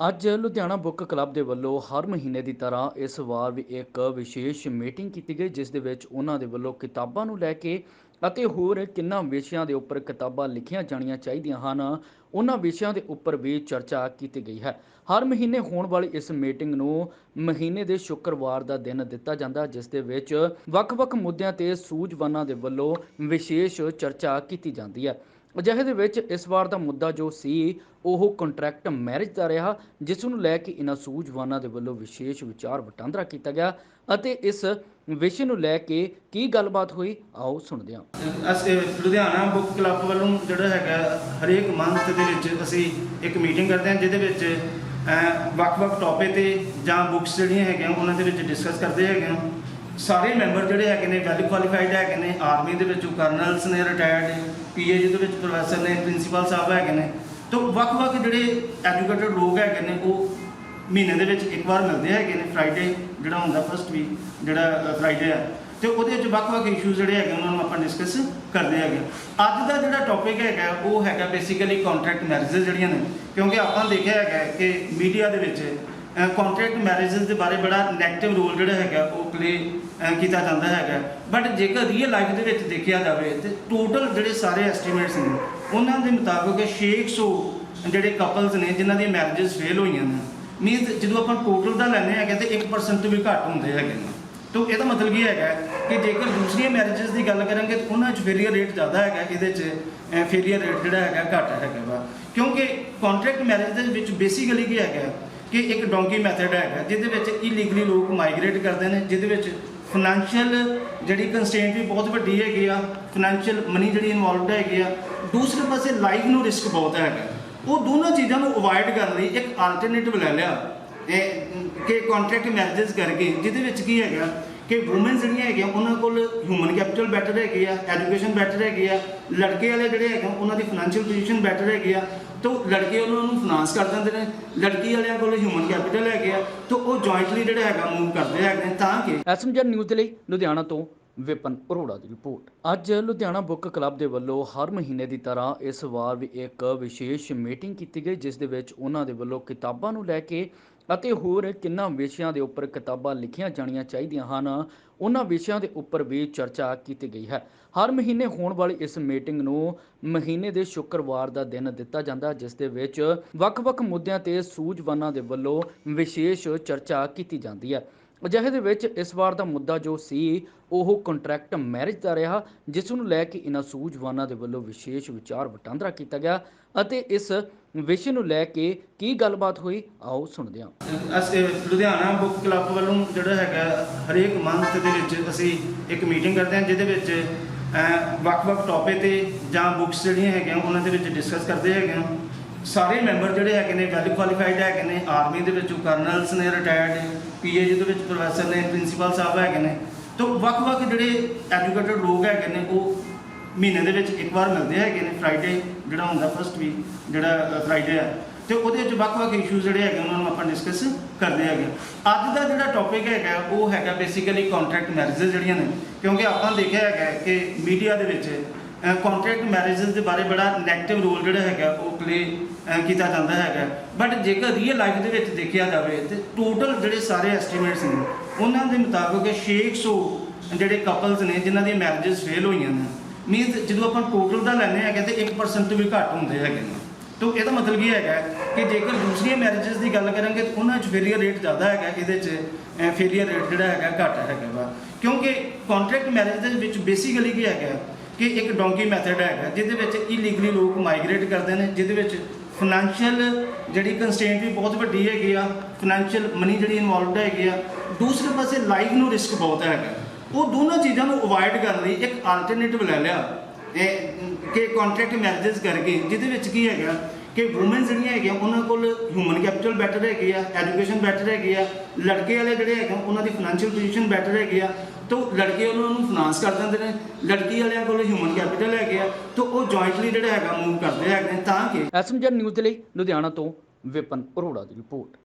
ਅੱਜ Ludhiana book club ਦੇ ਵੱਲੋਂ ਹਰ ਮਹੀਨੇ ਦੀ ਤਰ੍ਹਾਂ ਇਸ ਵਾਰ ਵੀ ਇੱਕ ਵਿਸ਼ੇਸ਼ ਮੀਟਿੰਗ ਕੀਤੀ ਗਈ, ਜਿਸ ਦੇ ਵਿੱਚ ਉਹਨਾਂ ਦੇ ਵੱਲੋਂ ਕਿਤਾਬਾਂ ਨੂੰ ਲੈ ਕੇ ਅਤੇ ਹੋਰ ਕਿੰਨਾ ਵਿਸ਼ਿਆਂ ਦੇ ਉੱਪਰ ਕਿਤਾਬਾਂ ਲਿਖੀਆਂ ਜਾਣੀਆਂ ਚਾਹੀਦੀਆਂ ਹਨ, ਉਹਨਾਂ ਵਿਸ਼ਿਆਂ ਦੇ ਉੱਪਰ ਵੀ ਚਰਚਾ ਕੀਤੀ ਗਈ ਹੈ। ਹਰ ਮਹੀਨੇ ਹੋਣ ਵਾਲੀ ਇਸ ਮੀਟਿੰਗ ਨੂੰ ਮਹੀਨੇ ਦੇ ਸ਼ੁੱਕਰਵਾਰ ਦਾ ਦਿਨ ਦਿੱਤਾ ਜਾਂਦਾ, ਜਿਸ ਦੇ ਵਿੱਚ ਵੱਖ-ਵੱਖ ਮੁੱਦਿਆਂ ਤੇ ਸੂਝਵਾਨਾਂ ਦੇ ਵੱਲੋਂ ਵਿਸ਼ੇਸ਼ ਚਰਚਾ ਕੀਤੀ ਜਾਂਦੀ ਹੈ। ਅਜਿਹੇ ਦੇ ਵਿੱਚ ਇਸ ਵਾਰ ਦਾ ਮੁੱਦਾ ਜੋ ਸੀ, ਉਹ ਕੰਟਰੈਕਟ ਮੈਰਿਜ ਦਾ ਰਿਹਾ, ਜਿਸ ਨੂੰ ਲੈ ਕੇ ਇਹਨਾਂ ਸੂਝਵਾਨਾਂ ਦੇ ਵੱਲੋਂ ਵਿਸ਼ੇਸ਼ ਵਿਚਾਰ ਵਟਾਂਦਰਾ ਕੀਤਾ ਗਿਆ ਅਤੇ ਇਸ ਵਿਸ਼ੇ ਨੂੰ ਲੈ ਕੇ ਕੀ ਗੱਲਬਾਤ ਹੋਈ, ਆਓ ਸੁਣਦੇ ਹਾਂ। ਅਸੀਂ ਲੁਧਿਆਣਾ ਬੁੱਕ ਕਲੱਬ ਵੱਲੋਂ ਜਿਹੜਾ ਹੈਗਾ, ਹਰੇਕ ਮੰਥ ਦੇ ਵਿੱਚ ਅਸੀਂ ਇੱਕ ਮੀਟਿੰਗ ਕਰਦੇ ਹਾਂ, ਜਿਹਦੇ ਵਿੱਚ ਵੱਖ-ਵੱਖ ਟੌਪਿਕ ਤੇ ਜਾਂ ਬੁੱਕਸ ਜਿਹੜੀਆਂ ਹੈਗੀਆਂ, ਉਹਨਾਂ ਦੇ ਵਿੱਚ ਡਿਸਕਸ ਕਰਦੇ ਹੈਗੇ ਹਾਂ। ਸਾਰੇ ਮੈਂਬਰ ਜਿਹੜੇ ਹੈਗੇ ਨੇ ਵੈਲ ਕੁਆਲੀਫਾਈਡ ਹੈਗੇ ਨੇ ਆਰਮੀ ਦੇ ਵਿੱਚੋਂ ਕਰਨਲਸ ਨੇ ਰਿਟਾਇਰਡ ਪੀਏਜੀ ਦੇ ਵਿੱਚ ਪ੍ਰੋਫੈਸਰ ਨੇ ਪ੍ਰਿੰਸੀਪਲ ਸਾਹਿਬ ਹੈਗੇ ਨੇ, ਤੋਂ ਵੱਖ-ਵੱਖ ਜਿਹੜੇ ਐਜੂਕੇਟਡ ਲੋਕ ਹੈਗੇ ਨੇ, ਉਹ ਮਹੀਨੇ ਦੇ ਵਿੱਚ ਇੱਕ ਵਾਰ ਮਿਲਦੇ ਹੈਗੇ ਨੇ ਫਰਾਈਡੇ ਜਿਹੜਾ ਹੁੰਦਾ ਫਸਟ ਵੀਕ ਜਿਹੜਾ ਫਰਾਈਡੇ ਆ। ਤੇ ਉਹਦੇ ਵਿੱਚ ਵੱਖ-ਵੱਖ ਇਸ਼ੂਜ਼ ਜਿਹੜੇ ਹੈਗੇ ਉਹਨਾਂ ਨੂੰ ਆਪਾਂ ਡਿਸਕਸ ਕਰਦੇ ਹੈਗੇ ਅੱਜ ਦਾ ਜਿਹੜਾ ਟੌਪਿਕ ਹੈਗਾ, ਉਹ ਹੈਗਾ ਬੇਸਿਕਲੀ ਕੰਟਰੈਕਟ ਮੈਰਿਜਸ ਜਿਹੜੀਆਂ ਨੇ, ਕਿਉਂਕਿ ਆਪਾਂ ਦੇਖਿਆ ਹੈਗਾ ਕਿ ਮੀਡੀਆ ਦੇ ਵਿੱਚ ਕੰਟਰੈਕਟ ਮੈਰਿਜਸ ਦੇ ਬਾਰੇ ਬੜਾ ਨੈਗੇਟਿਵ ਰੋਲ ਜਿਹੜਾ ਹੈਗਾ ਉਹ ਪਲੇ ਕੀਤਾ ਜਾਂਦਾ ਹੈਗਾ। ਬਟ ਜੇਕਰ ਰੀਅਲ ਲਾਈਫ ਦੇ ਵਿੱਚ ਦੇਖਿਆ ਜਾਵੇ ਤੇ ਟੋਟਲ ਜਿਹੜੇ ਸਾਰੇ ਐਸਟੀਮੇਟਸ ਨੇ, ਉਹਨਾਂ ਦੇ ਮੁਤਾਬਕ 600 ਜਿਹੜੇ ਕਪਲਸ ਨੇ ਜਿਨ੍ਹਾਂ ਦੀਆਂ ਮੈਰਿਜਸ ਫੇਲ ਹੋਈਆਂ ਨੇ ਮੀਨਸ ਜਦੋਂ ਆਪਾਂ ਟੋਟਲ ਦਾ ਲੈਂਦੇ ਹੈਗੇ ਤੇ 1% ਤੋਂ ਵੀ ਘੱਟ ਹੁੰਦੇ ਹੈਗੇ ਨੇ। ਤੋ ਇਹਦਾ ਮਤਲਬ ਕੀ ਹੈਗਾ ਕਿ ਜੇਕਰ ਦੂਸਰੀਆਂ ਮੈਰਿਜਸ ਦੀ ਗੱਲ ਕਰਾਂਗੇ ਤਾਂ ਉਹਨਾਂ 'ਚ ਫੇਲੀਅਰ ਰੇਟ ਜ਼ਿਆਦਾ ਹੈਗਾ, ਇਹਦੇ 'ਚ ਫੇਲੀਅਰ ਰੇਟ ਜਿਹੜਾ ਹੈਗਾ ਘੱਟ ਹੈਗਾ ਵਾ। ਕਿਉਂਕਿ ਕੰਟਰੈਕਟ ਮੈਰਿਜ ਦੇ ਵਿੱਚ ਬੇਸਿਕਲੀ ਕੀ ਹੈਗਾ ਕਿ ਇੱਕ ਡੋਂਕੀ ਮੈਥਡ ਹੈਗਾ, ਜਿਹਦੇ ਵਿੱਚ ਇਲੀਗਲੀ ਲੋਕ ਮਾਈਗ੍ਰੇਟ ਕਰਦੇ ਨੇ, ਜਿਹਦੇ ਵਿੱਚ ਫਾਈਨੈਂਸ਼ੀਅਲ ਜਿਹੜੀ ਕੰਸਟ੍ਰੇਂਟ ਵੀ ਬਹੁਤ ਵੱਡੀ ਹੈਗੀ ਆ ਫਾਈਨੈਂਸ਼ੀਅਲ ਮਨੀ ਜਿਹੜੀ ਇਨਵੋਲਵਡ ਹੈਗੀ ਆ, ਦੂਸਰੇ ਪਾਸੇ ਲਾਈਫ ਨੂੰ ਰਿਸਕ ਬਹੁਤ ਹੈਗਾ। ਉਹ ਦੋਨੋਂ ਚੀਜ਼ਾਂ ਨੂੰ ਅਵੋਇਡ ਕਰਨ ਲਈ ਇੱਕ ਆਲਟਰਨੇਟਿਵ ਲੈ ਲਿਆ। ਕਿ ਕੰਟਰੈਕਟ ਮੈਰਿਜਸ ਕਰਕੇ, ਜਿਹਦੇ ਵਿੱਚ ਕੀ ਹੈਗਾ ਕਿ ਔਮਨ ਜਿਹੜੀਆਂ ਹੈਗੀਆਂ, ਉਹਨਾਂ ਕੋਲ ਹਿਊਮਨ ਕੈਪੀਟਲ ਬੈਟਰ ਹੈਗੀ ਆ ਐਜੂਕੇਸ਼ਨ ਬੈਟਰ ਹੈਗੀ ਆ, ਲੜਕੇ ਵਾਲੇ ਜਿਹੜੇ ਹੈਗੇ ਉਹਨਾਂ ਦੀ ਫਾਈਨੈਂਸ਼ੀਅਲ ਪੋਜੀਸ਼ਨ ਬੈਟਰ ਹੈਗੀ ਆ, ਤਾਂ ਲੜਕੇ ਉਹਨਾਂ ਨੂੰ ਫਾਈਨਾਂਸ ਕਰ ਦਿੰਦੇ ਨੇ, ਲੜਕੀ ਵਾਲਿਆਂ ਕੋਲ ਹਿਊਮਨ ਕੈਪੀਟਲ ਹੈਗੇ ਆ, ਤਾਂ ਉਹ ਜੁਆਇੰਟਲੀ ਜਿਹੜਾ ਹੈਗਾ ਮੂਵ ਕਰਦੇ ਹੈਗੇ ਤਾਂ ਕਿ ਐਸਐਮਜੀ ਨਿਊਜ਼ ਦੇ ਲਈ ਲੁਧਿਆਣਾ ਤੋਂ ਵਿਪਨ ਅਰੋੜਾ ਦੀ ਰਿਪੋਰਟ। ਅੱਜ ਲੁਧਿਆਣਾ ਬੁੱਕ ਕਲੱਬ ਦੇ ਵੱਲੋਂ ਹਰ ਮਹੀਨੇ ਦੀ ਤਰ੍ਹਾਂ ਇਸ ਵਾਰ ਵੀ ਇੱਕ ਵਿਸ਼ੇਸ਼ ਮੀਟਿੰਗ ਕੀਤੀ ਗਈ, ਜਿਸ ਦੇ ਵਿੱਚ ਉਹਨਾਂ ਦੇ ਵੱਲੋਂ ਕਿਤਾਬਾਂ ਨੂੰ ਲੈ ਕੇ ਅਤੇ ਹੋਰ ਕਿੰਨਾ ਵਿਸ਼ਿਆਂ ਦੇ ਉੱਪਰ ਕਿਤਾਬਾਂ ਲਿਖੀਆਂ ਜਾਣੀਆਂ ਚਾਹੀਦੀਆਂ ਹਨ, ਉਹਨਾਂ ਵਿਸ਼ਿਆਂ ਦੇ ਉੱਪਰ ਵੀ ਚਰਚਾ ਕੀਤੀ ਗਈ ਹੈ। ਹਰ ਮਹੀਨੇ ਹੋਣ ਵਾਲੀ ਇਸ ਮੀਟਿੰਗ ਨੂੰ ਮਹੀਨੇ ਦੇ ਸ਼ੁੱਕਰਵਾਰ ਦਾ ਦਿਨ ਦਿੱਤਾ ਜਾਂਦਾ, ਜਿਸ ਦੇ ਵਿੱਚ ਵੱਖ-ਵੱਖ ਮੁੱਦਿਆਂ ਤੇ ਸੂਝਵਾਨਾਂ ਦੇ ਵੱਲੋਂ ਵਿਸ਼ੇਸ਼ ਚਰਚਾ ਕੀਤੀ ਜਾਂਦੀ ਹੈ। ਅਜਿਹੇ ਦੇ ਵਿੱਚ ਇਸ ਵਾਰ ਦਾ ਮੁੱਦਾ ਜੋ ਸੀ, ਉਹ ਕੰਟਰੈਕਟ ਮੈਰਿਜ ਦਾ ਰਿਹਾ, ਜਿਸ ਨੂੰ ਲੈ ਕੇ ਇਹਨਾਂ ਸੂਝਵਾਨਾਂ ਦੇ ਵੱਲੋਂ ਵਿਸ਼ੇਸ਼ ਵਿਚਾਰ ਵਟਾਂਦਰਾ ਕੀਤਾ ਗਿਆ ਅਤੇ ਇਸ ਵਿਸ਼ੇ ਨੂੰ ਲੈ ਕੇ ਕੀ ਗੱਲਬਾਤ ਹੋਈ, ਆਓ ਸੁਣਦੇ ਹਾਂ। ਅਸੀਂ ਲੁਧਿਆਣਾ ਬੁੱਕ ਕਲੱਬ ਵੱਲੋਂ ਜਿਹੜਾ ਹੈਗਾ, ਹਰੇਕ ਮੰਥ ਦੇ ਵਿੱਚ ਅਸੀਂ ਇੱਕ ਮੀਟਿੰਗ ਕਰਦੇ ਹਾਂ, ਜਿਹਦੇ ਵਿੱਚ ਵੱਖ-ਵੱਖ ਟੌਪਿਕ ਤੇ ਜਾਂ ਬੁੱਕਸ ਜਿਹੜੀਆਂ ਹੈਗੀਆਂ, ਉਹਨਾਂ ਦੇ ਵਿੱਚ ਡਿਸਕਸ ਕਰਦੇ ਹੈਗੇ ਹਾਂ। ਸਾਰੇ ਮੈਂਬਰ ਜਿਹੜੇ ਹੈਗੇ ਨੇ ਵੈਲ ਕੁਆਲੀਫਾਈਡ ਹੈਗੇ ਨੇ ਆਰਮੀ ਦੇ ਵਿੱਚੋਂ ਕਰਨਲਸ ਨੇ ਰਿਟਾਇਰਡ ਪੀਏਜੀ ਦੇ ਵਿੱਚ ਪ੍ਰੋਫੈਸਰ ਨੇ ਪ੍ਰਿੰਸੀਪਲ ਸਾਹਿਬ ਹੈਗੇ ਨੇ। ਤੋਂ ਵੱਖ-ਵੱਖ ਜਿਹੜੇ ਐਜੂਕੇਟਡ ਲੋਕ ਹੈਗੇ ਨੇ, ਉਹ ਮਹੀਨੇ ਦੇ ਵਿੱਚ ਇੱਕ ਵਾਰ ਮਿਲਦੇ ਹੈਗੇ ਨੇ ਫਰਾਈਡੇ ਜਿਹੜਾ ਹੁੰਦਾ ਫਸਟ ਵੀਕ ਜਿਹੜਾ ਫਰਾਈਡੇ ਆ। ਤੇ ਉਹਦੇ ਵਿੱਚ ਵੱਖ-ਵੱਖ ਇਸ਼ੂਜ਼ ਜਿਹੜੇ ਹੈਗੇ ਉਹਨਾਂ ਨੂੰ ਆਪਾਂ ਡਿਸਕਸ ਕਰਦੇ ਹੈਗੇ। ਅੱਜ ਦਾ ਜਿਹੜਾ ਟੌਪਿਕ ਹੈਗਾ, ਉਹ ਹੈਗਾ ਬੇਸਿਕਲੀ ਕੰਟਰੈਕਟ ਮੈਰਿਜਸ ਜਿਹੜੀਆਂ ਨੇ। ਕਿਉਂਕਿ ਆਪਾਂ ਦੇਖਿਆ ਹੈਗਾ ਕਿ ਮੀਡੀਆ ਦੇ ਵਿੱਚ ਕੰਟਰੈਕਟ ਮੈਰਿਜਸ ਦੇ ਬਾਰੇ ਬੜਾ ਨੈਗੇਟਿਵ ਰੋਲ ਜਿਹੜਾ ਹੈਗਾ, ਉਹ ਪਲੇ ਕੀਤਾ ਜਾਂਦਾ ਹੈਗਾ। ਬਟ ਜੇਕਰ ਰੀਅਲ ਲਾਈਫ ਦੇ ਵਿੱਚ ਦੇਖਿਆ ਜਾਵੇ, ਤੇ ਟੋਟਲ ਜਿਹੜੇ ਸਾਰੇ ਐਸਟੀਮੇਟਸ ਨੇ, ਉਹਨਾਂ ਦੇ ਮੁਤਾਬਕ 600 ਜਿਹੜੇ ਕਪਲਸ ਨੇ, ਜਿਨ੍ਹਾਂ ਦੀਆਂ ਮੈਰਿਜਸ ਫੇਲ ਹੋਈਆਂ ਨੇ ਮੀਨਸ ਜਦੋਂ ਆਪਾਂ ਟੋਟਲ ਦਾ ਲੈਂਦੇ ਹੈਗੇ ਤੇ 1% ਤੋਂ ਵੀ ਘੱਟ ਹੁੰਦੇ ਹੈਗੇ ਨੇ। ਤੋ ਇਹਦਾ ਮਤਲਬ ਕੀ ਹੈਗਾ ਕਿ ਜੇਕਰ ਦੂਸਰੀਆਂ ਮੈਰਿਜਸ ਦੀ ਗੱਲ ਕਰਾਂਗੇ ਤਾਂ ਉਹਨਾਂ 'ਚ ਫੇਲੀਅਰ ਰੇਟ ਜ਼ਿਆਦਾ ਹੈਗਾ, ਇਹਦੇ 'ਚ ਫੇਲੀਅਰ ਰੇਟ ਜਿਹੜਾ ਹੈਗਾ ਘੱਟ ਹੈਗਾ ਵਾ। ਕਿਉਂਕਿ ਕੰਟਰੈਕਟ ਮੈਰਿਜ ਦੇ ਵਿੱਚ ਬੇਸਿਕਲੀ ਕੀ ਹੈਗਾ ਕਿ ਇੱਕ ਡੋਂਕੀ ਮੈਥਡ ਹੈਗਾ, ਜਿਹਦੇ ਵਿੱਚ ਇਲੀਗਲੀ ਲੋਕ ਮਾਈਗ੍ਰੇਟ ਕਰਦੇ ਨੇ, ਜਿਹਦੇ ਵਿੱਚ ਫਾਈਨੈਂਸ਼ੀਅਲ ਜਿਹੜੀ ਕੰਸਟੇਂਟ ਵੀ ਬਹੁਤ ਵੱਡੀ ਹੈਗੀ ਆ ਫਾਈਨੈਂਸ਼ੀਅਲ ਮਨੀ ਜਿਹੜੀ ਇਨਵੋਲਵਡ ਹੈਗੀ ਆ, ਦੂਸਰੇ ਪਾਸੇ ਲਾਈਫ ਨੂੰ ਰਿਸਕ ਬਹੁਤ ਹੈਗਾ। ਉਹ ਦੋਨਾਂ ਚੀਜ਼ਾਂ ਨੂੰ ਅਵੋਇਡ ਕਰਨ ਲਈ ਇੱਕ ਆਲਟਰਨੇਟਿਵ ਲੈ ਲਿਆ। ਇਹ, ਕਿ ਕੰਟਰੈਕਟ ਮੈਰਿਜਸ ਕਰਕੇ, ਜਿਹਦੇ ਵਿੱਚ ਕੀ ਹੈਗਾ ਕਿ ਔਮਨ ਜਿਹੜੀਆਂ ਹੈਗੀਆਂ, ਉਹਨਾਂ ਕੋਲ ਹਿਊਮਨ ਕੈਪੀਟਲ ਬੈਟਰ ਹੈਗੀ ਆ ਐਜੂਕੇਸ਼ਨ ਬੈਟਰ ਹੈਗੀ ਆ, ਲੜਕੇ ਵਾਲੇ ਜਿਹੜੇ ਹੈਗੇ ਉਹਨਾਂ ਦੀ ਫਾਈਨੈਂਸ਼ੀਅਲ ਪੋਜੀਸ਼ਨ ਬੈਟਰ ਹੈਗੀ ਆ, ਤਾਂ ਲੜਕੇ ਉਹਨਾਂ ਨੂੰ ਫਾਈਨਾਂਸ ਕਰ ਦਿੰਦੇ ਨੇ, ਲੜਕੀ ਵਾਲਿਆਂ ਕੋਲ ਹਿਊਮਨ ਕੈਪੀਟਲ ਹੈਗੇ ਆ, ਤਾਂ ਉਹ ਜੁਆਇੰਟਲੀ ਜਿਹੜਾ ਹੈਗਾ ਮੂਵ ਕਰਦੇ ਹੈਗੇ ਨੇ, ਤਾਂ ਕਿ ਐਸਐਮਜੀ ਨਿਊਜ਼ ਦੇ ਲਈ ਲੁਧਿਆਣਾ ਤੋਂ ਵਿਪਨ ਅਰੋੜਾ ਦੀ ਰਿਪੋਰਟ।